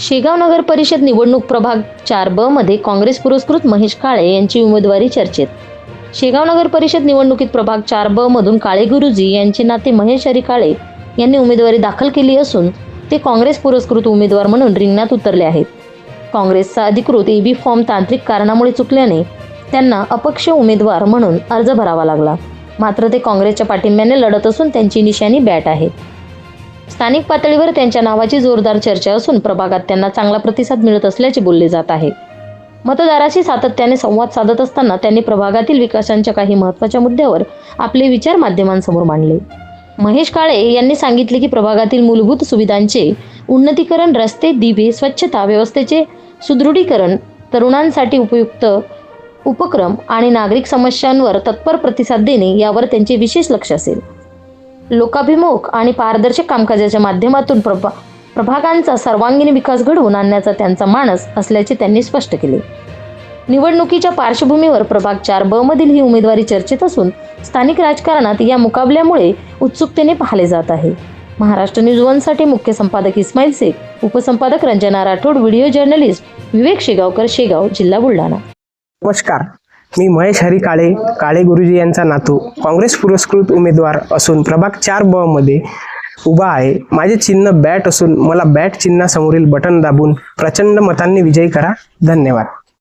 शेगाव नगर परिषद निवडणूक प्रभाग चार ब मध्ये काँग्रेस पुरस्कृत महेश काळे यांची उमेदवारी चर्चेत. शेगाव नगर परिषद निवडणुकीत प्रभाग चार ब मधून काळे गुरुजी यांचे नाते महेश हरी काळे यांनी उमेदवारी दाखल केली असून ते काँग्रेस पुरस्कृत उमेदवार म्हणून रिंगणात उतरले आहेत. काँग्रेसचा अधिकृत एबी फॉर्म तांत्रिक कारणामुळे चुकल्याने त्यांना अपक्ष उमेदवार म्हणून अर्ज भरावा लागला. मात्र ते काँग्रेसच्या पाठिंब्याने लढत असून त्यांची निशाणी बॅट आहे. स्थानिक पातळीवर त्यांच्या नावाची जोरदार चर्चा असून प्रभागात त्यांना चांगला प्रतिसाद मिळत असल्याचे बोलले जात आहे. मतदाराशी सातत्याने संवाद साधत असताना त्यांनी प्रभागातील विकासांच्या काही महत्त्वाच्या मुद्द्यावर आपले विचार माध्यमांसमोर मांडले. महेश काळे यांनी सांगितले की प्रभागातील मूलभूत सुविधांचे उन्नतीकरण रस्ते दिवे स्वच्छता व्यवस्थेचे सुदृढीकरण तरुणांसाठी उपयुक्त उपक्रम आणि नागरिक समस्यांवर तत्पर प्रतिसाद देणे यावर त्यांचे विशेष लक्ष असेल. लोकाभिमुख आणि पारदर्शक कामकाजाच्या माध्यमातून प्रभा प्रभागांचा सर्वांगीण विकास घडवून आणण्याचा त्यांचा मानस असल्याचे त्यांनी स्पष्ट केले. निवडणुकीच्या पार्श्वभूमीवर प्रभाग चार ब मधील ही उमेदवारी चर्चेत असून स्थानिक राजकारणात या मुकाबल्यामुळे उत्सुकतेने पाहिले जात आहे. महाराष्ट्र न्यूज वनसाठी मुख्य संपादक इस्माईल शेख उपसंपादक रंजना राठोड व्हिडिओ जर्नलिस्ट विवेक शेगावकर शेगाव जिल्हा बुलढाणा. नमस्कार. मी महेश हरी काळे काळे गुरुजी यांचा नातू. काँग्रेस पुरस्कृत उमेदवार असून प्रभाग चार ब मध्ये उभा आहे. माझे चिन्ह बॅट असून मला बॅट चिन्हासमोरील बटन दाबून प्रचंड मतांनी विजयी करा. धन्यवाद.